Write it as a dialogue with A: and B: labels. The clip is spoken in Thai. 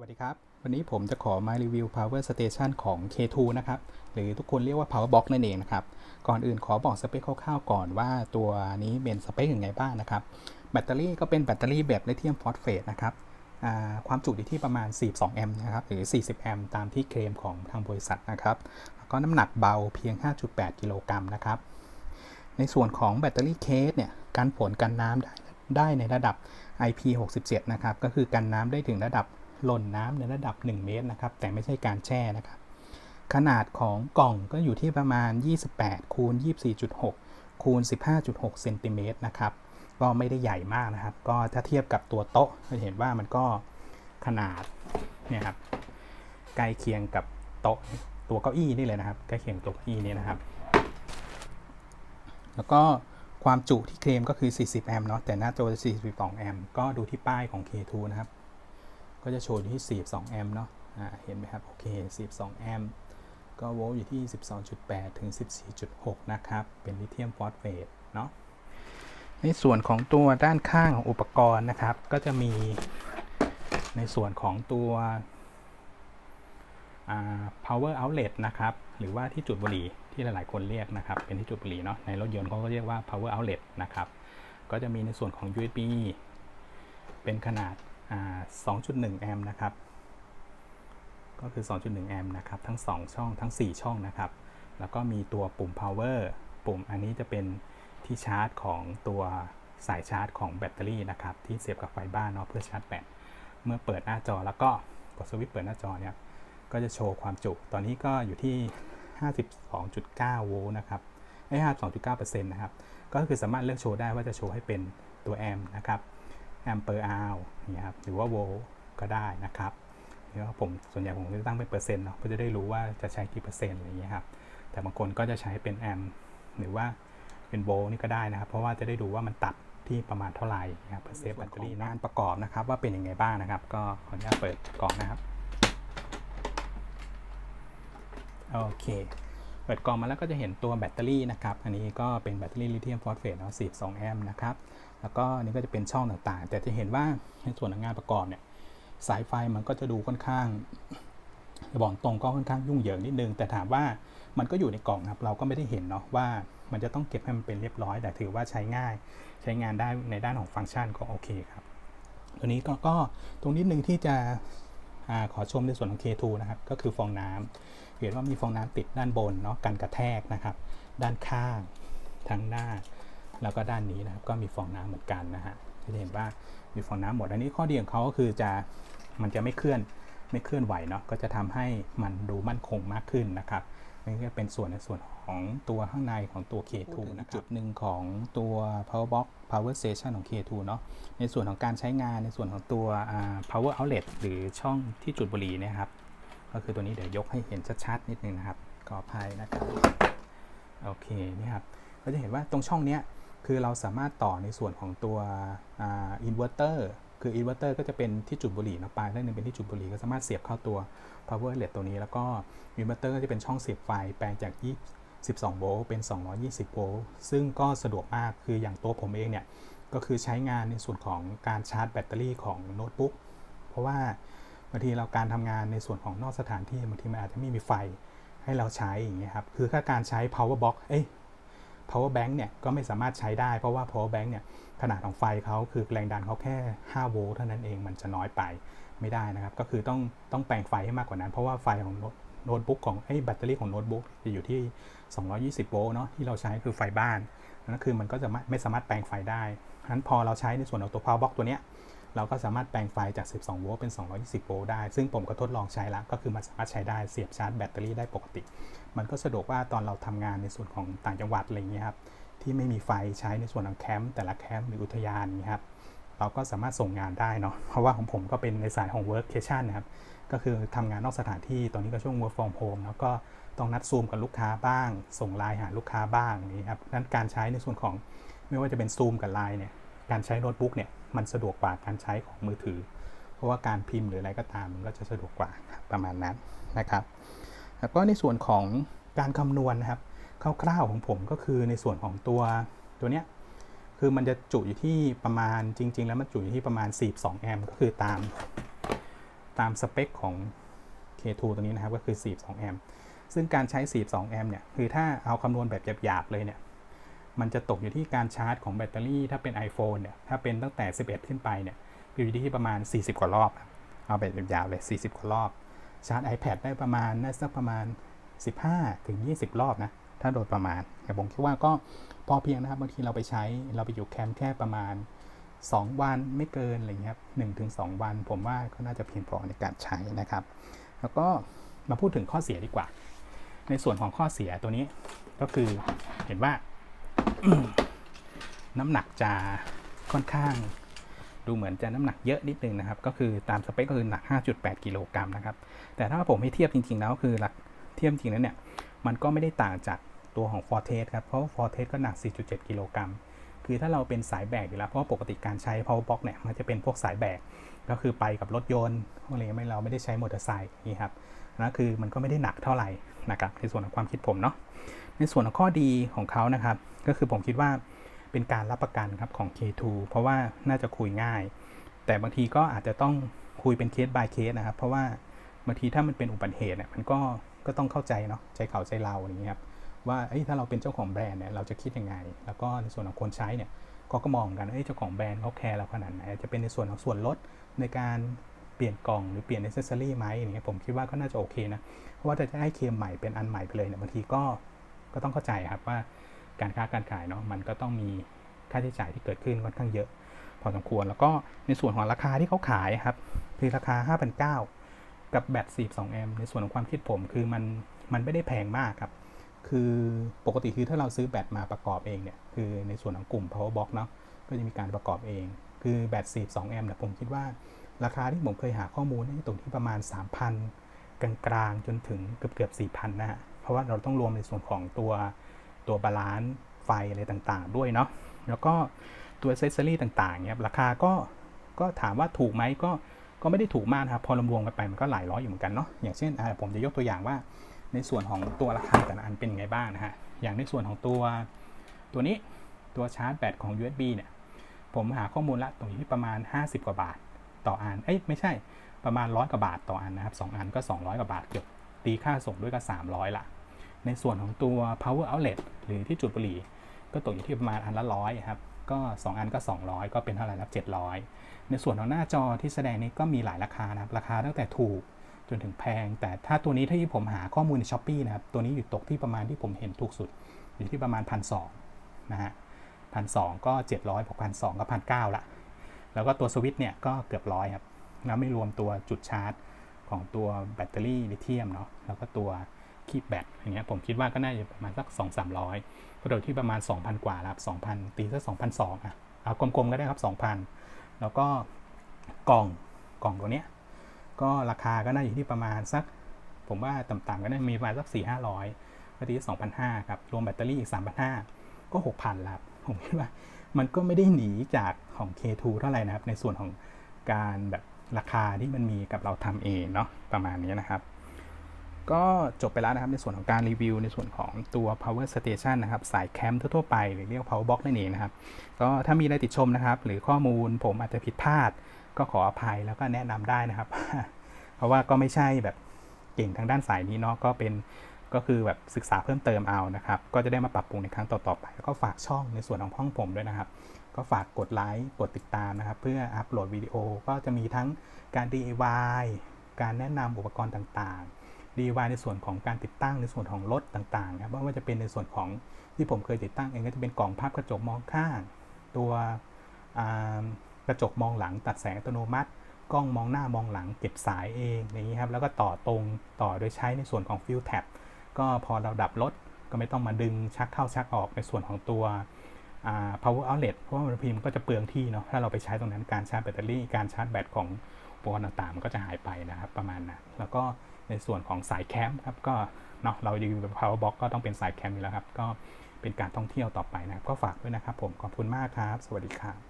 A: วัสดีครับ วันนี้ผมจะขอมารีวิว power station ของ K2 นะครับ หรือทุกคนเรียกว่า power box นั่นเองนะครับ ก่อนอื่นขอบอกสเปคคร่าวๆ ก่อนว่าตัวนี้เป็นสเปคยังไงบ้างนะครับ แบตเตอรี่ก็เป็นแบตเตอรี่แบบลิเธียมฟอสเฟตนะครับ ความจุอยู่ที่ประมาณ 42 แอมป์นะครับ หรือ 40 แอมป์ตามที่เคลมของทางบริษัทนะครับ แล้วก็น้ำหนักเบาเพียง 5.8 กิโลกรัมนะครับ ในส่วนของแบตเตอรี่เคสเนี่ย กันฝนกันน้ำได้ได้ในระดับ IP67 นะครับ ก็คือกันน้ำได้ถึงระดับ หล่นน้ำในระดับ 1 เมตรนะครับ แต่ไม่ใช่การแช่นะครับ ขนาดของกล่องก็อยู่ที่ประมาณ 28 คูณ 24.6 คูณ 15.6 เซนติเมตรนะครับ ก็ไม่ได้ใหญ่มากนะครับ ก็ถ้าเทียบกับตัวโต๊ะจะเห็นว่ามันก็ขนาดเนี่ยครับใกล้เคียงกับโต๊ะตัวเก้าอี้นี่เลยนะครับใกล้เคียงตัวเก้าอี้นี่นะครับ แล้วก็ความจุที่เคลมก็คือ 40 แอมป์เนาะแต่หน้าจอจ42 แอมป์ก็ดูที่ป้ายของ K2 นะครับ ก็จะโชว์อยู่ที่ 42 แอมป์เนาะเห็นไหมครับ โอเค 42 แอมป์ ก็โวลต์อยู่ที่ 12.8 ถึง 14.6 นะครับ เป็นลิเธียมฟอสเฟตเนาะ ในส่วนของตัวด้านข้างของอุปกรณ์นะครับ ก็จะมีในส่วนของตัว power outlet นะครับ หรือว่าที่จุดบุหรี่ที่หลาย ๆ คนเรียกนะครับ เป็นที่จุดบุหรี่เนาะ ในรถยนต์เขาก็เรียกว่า power outlet นะครับ ก็จะมีในส่วนของ USB เป็นขนาด 2.1 แอมป์นะครับ ก็คือ 2.1 แอมป์นะครับ ทั้ง 2 ช่อง ทั้ง 4 ช่องนะครับ แล้วก็มีตัวปุ่ม power ปุ่มอันนี้จะเป็นที่ชาร์จของตัวสายชาร์จของแบตเตอรี่นะครับ ที่เสียบกับไฟบ้านเนาะเพื่อชาร์จแบต เมื่อเปิดหน้าจอแล้วก็กดสวิตช์เปิดหน้าจอเนี่ย ก็จะโชว์ความจุ ตอนนี้ก็อยู่ที่ 52.9 โวลต์นะครับไอ้52.9%นะครับ ก็คือสามารถเลือกโชว์ได้ว่าจะโชว์ให้เป็นตัวแอมป์นะครับ แอมเปอร์อาวอย่างเงี้ยครับหรือว่าโวลต์ก็ได้นะครับแล้วผมส่วนใหญ่ผมจะตั้งเป็นเปอร์เซ็นต์เนาะเพื่อจะได้รู้ว่าจะใช้กี่เปอร์เซ็นต์อะไรอย่างเงี้ยครับแต่บางคนก็จะใช้เป็นแอมป์หรือว่าเป็นโวลต์นี่ก็ได้นะครับ เพราะว่าจะได้ดูว่ามันตัดที่ประมาณเท่าไหร่นะครับเพื่อเซฟแบตเตอรี่งานประกอบนะครับ ว่าเป็นยังไงบ้างนะครับ ก็ขออนุญาตเปิดกล่องนะครับโอเคเปิดกล่องมาแล้วก็จะเห็นตัวแบตเตอรี่นะครับ อันนี้ก็เป็นแบตเตอรี่ลิเธียมฟอสเฟตเนาะ42แอมป์นะครับ แล้วก็นนี้ก็จะเป็นช่องต่างๆ แต่จะเห็นว่าในส่วนของงานประกอบเนี่ยสายไฟมันก็จะดูค่อนข้างบอกตรงก็ค่อนข้างยุ่งเหยิงนิดนึง แต่ถามว่ามันก็อยู่ในกล่องครับ เราก็ไม่ได้เห็นเนาะว่ามันจะต้องเก็บให้มันเป็นเรียบร้อย แต่ถือว่าใช้ง่าย ใช้งานได้ในด้านของฟังก์ชันก็โอเคครับ ตัวนี้ก็กตรงนิดนึงที่จะอขอชมในส่วนของ K2 นะครับ ก็คือฟองน้ำ เห็นว่ามีฟองน้ำติดด้านบนเนาะกันกระแทกนะครับ ด้านข้างทั้งหน้า แล้วก็ด้านนี้นะครับ ก็มีฟองน้ำเหมือนกันนะฮะจะเห็นว่ามีฟองน้ำหมดอันนี้ข้อดีของเขาก็คือจะมันจะไม่เคลื่อนไม่เคลื่อนไหวเนาะก็จะทำให้มันดูมั่นคงมากขึ้นนะครับนี่ก็เป็นส่วนในส่วนของตัวข้างในของตัว K2 นะครับจุดหนึ่งของตัว power box power station ของ K2 เนาะในส่วนของการใช้งานในส่วนของตัวอ่า power outlet หรือช่องที่จุดบุหรี่เนะครับ ก็คือตัวนี้เดี๋ยวยกให้เห็นชัดๆนิดนึงนะครับขออภัยนะครับโอเคนี่ครับก็จะเห็นว่าตรงช่องเนี้ยคือเราสามารถต่อในส่วนของตัวอินเวอร์เตอร์คืออินเวอร์เตอร์ก็จะเป็นที่จุดบุหรี่นะปลายด้านนึงเป็นที่จุดบุหรี่ก็สามารถเสียบเข้าตัว power outlet ตัวนี้ แล้วก็อินเวอร์เตอร์ก็จะเป็นช่องเสียบไฟแปลงจาก20 12โวลต์เป็น 220 โวลต์ซึ่งก็สะดวกมากคืออย่างตัวผมเองเนี่ย ก็คือใช้งานในส่วนของการชาร์จแบตเตอรี่ของโน้ตบุ๊กเพราะว่า บางทีเราการทำงานในส่วนของนอกสถานที่บางทีมันอาจจะไม่มีไฟให้เราใช้อย่างเงี้ยครับ คือถ้าการใช้ power box เอ้ย power bank เนี่ยก็ไม่สามารถใช้ได้เพราะว่า power bank เนี่ยขนาดของไฟเขาคือแรงดันเขาแค่ 5 โวลต์เท่านั้นเองมันจะน้อยไปไม่ได้นะครับ ก็คือต้องต้องแปลงไฟให้มากกว่านั้น เพราะว่าไฟของโน้ตโน้ตบุ๊กของไอ้แบตเตอรี่ของโน้ตบุ๊กจะอยู่ที่ 220 โวลต์เนาะที่เราใช้คือไฟบ้านนั่นคือมันก็จะไม่ไม่สามารถแปลงไฟได้ฉะนั้นพอเราใช้ในส่วนของตัว power box ตัวเนี้ย เราก็สามารถแปลงไฟจาก 12 โวลต์เป็น 220 โวลต์ได้ ซึ่งผมก็ทดลองใช้แล้ว ก็คือมันสามารถใช้ได้ เสียบชาร์จแบตเตอรี่ได้ปกติ มันก็สะดวกว่าตอนเราทำงานในส่วนของต่างจังหวัดอะไรอย่างเงี้ยครับ ที่ไม่มีไฟใช้ในส่วนของแคมป์แต่ละแคมป์หรืออุทยานนี้ครับ เราก็สามารถส่งงานได้เนาะ เพราะว่าของผมก็เป็นในสายของ workcation นะครับ ก็คือทำงานนอกสถานที่ ตอนนี้ก็ช่วง work from home แล้วก็ต้องนัดซูมกับลูกค้าบ้าง ส่งไลน์หาลูกค้าบ้างนี้ครับนั้นการใช้ในส่วนของไม่ว่าจะเป็นซูมกับไลน์เนี่ย การใช้โน้ตบุ๊กเนี่ย มันสะดวกกว่าการใช้ของมือถือ เพราะว่าการพิมพ์หรืออะไรก็ตามมันก็จะสะดวกกว่าประมาณนั้นนะครับ แล้วก็ในส่วนของการคำนวณนะครับคร่าวๆของผมก็คือในส่วนของตัวตัวเนี้ยคือมันจะจุอยู่ที่ประมาณจริง ๆ แล้วมันจุอยู่ที่ประมาณ 42 แอมป์ก็คือตามตามสเปคของ K2 ตัวนี้นะครับก็คือ 42 แอมป์ซึ่งการใช้ 42 แอมป์เนี่ยคือถ้าเอาคำนวณแบบหยาบๆเลยเนี่ย มันจะตกอยู่ที่การชาร์จของแบตเตอรี่ ถ้าเป็น iPhone เนี่ยถ้าเป็นตั้งแต่ 11 ขึ้นไปเนี่ยอยู่ที่ประมาณ 40 กว่ารอบ เอาแบบยาบๆเลย 40 กว่ารอบ ชาร์จ iPad ได้ประมาณน่าสักประมาณ 15 ถึง 20 รอบนะ ถ้าโดยประมาณ แต่ผมคิดว่าก็พอเพียงนะครับ บางทีเราไปใช้เราไปอยู่แคมป์แค่ประมาณ 2 วันไม่เกินอะไรเงี้ยครับหถึงสวัน ผมว่าก็น่าจะเพียงพอในการใช้นะครับ แล้วก็มาพูดถึงข้อเสียดีกว่า ในส่วนของข้อเสียตัวนี้ก็คือเห็นว่า น้ำหนักจะค่อนข้าง ดูเหมือนจะน้ำหนักเยอะนิดนึงนะครับ ก็คือตามสเปคก็คือหนัก 5.8 กิโลกรัมนะครับ แต่ถ้าผมให้เทียบจริง ๆ แล้วคือหลักเทียบจริงแล้วเนี่ย มันก็ไม่ได้ต่างจากตัวของ f o r t e s ครับ เพราะ f o r t e s ก็หนัก 4.7 กิโลกรัม คือถ้าเราเป็นสายแบกอยู่แล้ว เพราะปกติการใช้ power box เนี่ย มันจะเป็นพวกสายแบก ก็คือไปกับรถยนต์อะไรไม่เราไม่ได้ใช้มอเตอร์ไซค์นี่ครับนะคือมันก็ไม่ได้หนักเท่าไหร่นะครับในส่วนของความคิดผมเนาะ ในส่วนของข้อดีของเขานะครับ ก็คือผมคิดว่าเป็นการรับประกันครับของ K2 เพราะว่าน่าจะคุยง่าย แต่บางทีก็อาจจะต้องคุยเป็นเคส by เคสนะครับ เพราะว่าบางทีถ้ามันเป็นอุบัติเหตุเนี่ยมันก็ก็ต้องเข้าใจเนาะใจเขาใจเราอย่างเงี้ยครับว่าถ้าเราเป็นเจ้าของแบรนด์เนี่ยเราจะคิดยังไง แล้วก็ในส่วนของคนใช้เนี่ยก็ก็มองกันเจ้าของแบรนด์เขาแคร์เราขนาดไหนจะเป็นในส่วนของส่วนลดในการเปลี่ยนกล่องหรือเปลี่ยนอิเซอรี่ไหมอย่างเงี้ยผมคิดว่าก็น่าจะโอเคนะเพราะว่าจะให้เคมใหม่เป็นอันใหม่ไปเลยเนี่ยบางทีก็ ก็ต้องเข้าใจครับว่าการค้าการขายเนาะมันก็ต้องมีค่าใช้จ่ายที่เกิดขึ้นค่อนข้างเยอะ พอสมควรแล้วก็ในส่วนของราคาที่เขาขายครับคือราคา 5,900 กับแบต 42 แอมป์ในส่วนของความคิดผมคือมันมันไม่ได้แพงมากครับคือปกติคือถ้าเราซื้อแบตมาประกอบเองเนี่ยคือในส่วนของกลุ่ม power box เนาะก็จะมีการประกอบเอง คือแบต 42 แอมป์เนี่ยผมคิดว่าราคาที่ผมเคยหาข้อมูลนี่ตรงที่ประมาณ 3,000 กลางๆจนถึงเกือบเกือบ4,000 นะฮะ เพราะว่าเราต้องรวมในส่วนของตัวตัวบาลานซ์ไฟอะไรต่างๆ ด้วยเนาะแล้วก็ตัวเซสซอรี่ต่างๆเนี่ยราคาก็ก็ถามว่าถูกไหมก็ก็ไม่ได้ถูกมากครับพอรวมกันไปมันก็หลายร้อยอยู่เหมือนกันเนาะอย่างเช่นผมจะยกตัวอย่างว่าในส่วนของตัวราคาแต่ละอันเป็นไงบ้างนะฮะอย่างในส่วนของตัวตัวนี้ตัวชาร์จแบตของ USB เนี่ยผมหาข้อมูลละตรงที่ประมาณ 50 กว่าบาทต่ออัน เอ้ยไม่ใช่ประมาณร้อยกว่าบาทต่ออันนะครับ 2 อันก็ 200 กว่าบาทเกือบ ตีค่าส่งด้วยก็300ละในส่วนของตัว power outlet หรือที่จุดบุหรี่ ก็ตกอยู่ที่ประมาณอันละร้อยครับก็ 2 อันก็ 200 ก็เป็นเท่าไหร่ครับ700 ในส่วนของหน้าจอที่แสดงนี้ก็มีหลายราคานะครับราคาตั้งแต่ถูกจนถึงแพง แต่ถ้าตัวนี้ที่ผมหาข้อมูลในช้อปปีนะครับ ตัวนี้อยู่ตกที่ประมาณที่ผมเห็นถูกสุด อยู่ที่ประมาณพันสนะฮะพันสก็ 700บวกพันสก็พันเละ แล้วก็ตัวสวิตช์เนี่ยก็เกือบร้อยครับแล้วไม่รวมตัวจุดชาร์จ ของตัวแบตเตอรี่ลิเธียมเนาะแล้วก็ตัวคีบแบตอย่างเงี้ยผมคิดว่าก็น่าจะประมาณสัก 2 3 0 0ก็โดยที่ประมาณ 2,000 กว่าครับ2,000 ตีสัก2,200อะเอากลมๆก็ได้ครับ 2,000 แล้วก็กล่องกล่องตัวเนี้ยก็ราคาก็น่าอยู่ที่ประมาณสัก ผมว่าต่ำๆก็น่ามีประมาณสัก 4 500ก็ตี2,500ครับ รวมแบตเตอรี่อีก 3,500 ก็ 6,000แล้วผมคิดว่ามันก็ไม่ได้หนีจากของ K2 เท่าไหร่นะครับ ในส่วนของการแบบ ราคาที่มันมีกับเราทำเองเนาะประมาณนี้นะครับ ก็จบไปแล้วนะครับในส่วนของการรีวิว ในส่วนของตัว power station นะครับสายแคมป์ทั่วไปหรือเรียก power box นั่นเองนะครับ ก็ถ้ามีอะไรติดชมนะครับ หรือข้อมูลผมอาจจะผิดพลาด ก็ขออภัยแล้วก็แนะนำได้นะครับ เพราะว่าก็ไม่ใช่แบบเก่งทางด้านสายนี้เนาะก็เป็นก็คือแบบศึกษาเพิ่มเติมเอานะครับ ก็จะได้มาปรับปรุงในครั้งต่อๆไป แล้วก็ฝากช่องในส่วนของห้องผมด้วยนะครับ ก็ฝากกดไลค์กดติดตามนะครับ เพื่ออัปโหลดวิดีโอก็จะมีทั้งการ DIY การแนะนำอุปกรณ์ต่างๆ DIY ในส่วนของการติดตั้งในส่วนของรถต่างๆครับไม่ว่าจะเป็นในส่วนของที่ผมเคยติดตั้งเองก็จะเป็นกล่องภาพกระจกมองข้าง ตัวกระจกมองหลังตัดแสงอัตโนมัติ กล้องมองหน้ามองหลังเก็บสายเองอย่างนี้ครับแล้วก็ต่อตรงต่อโดยใช้ในส่วนของฟิลแท็บก็พอเราดับรถก็ไม่ต้องมาดึงชักเข้าชักออกในส่วนของตัว power outlet เพราะว่าบางทีมันก็จะเปลืองที่เนาะถ้าเราไปใช้ตรงนั้นการชาร์จแบตเตอรี่การชาร์จแบตของอุปกรณ์ต่างๆมันก็จะหายไปนะครับประมาณนั้นแล้วก็ในส่วนของสายแคมป์ครับก็เนาะเราอยู่แบบ power box ก็ต้องเป็นสายแคมป์อยู่แล้วครับ ก็เป็นการท่องเที่ยวต่อไปนะครับ ก็ฝากด้วยนะครับผมขอบคุณมากครับ สวัสดีครับ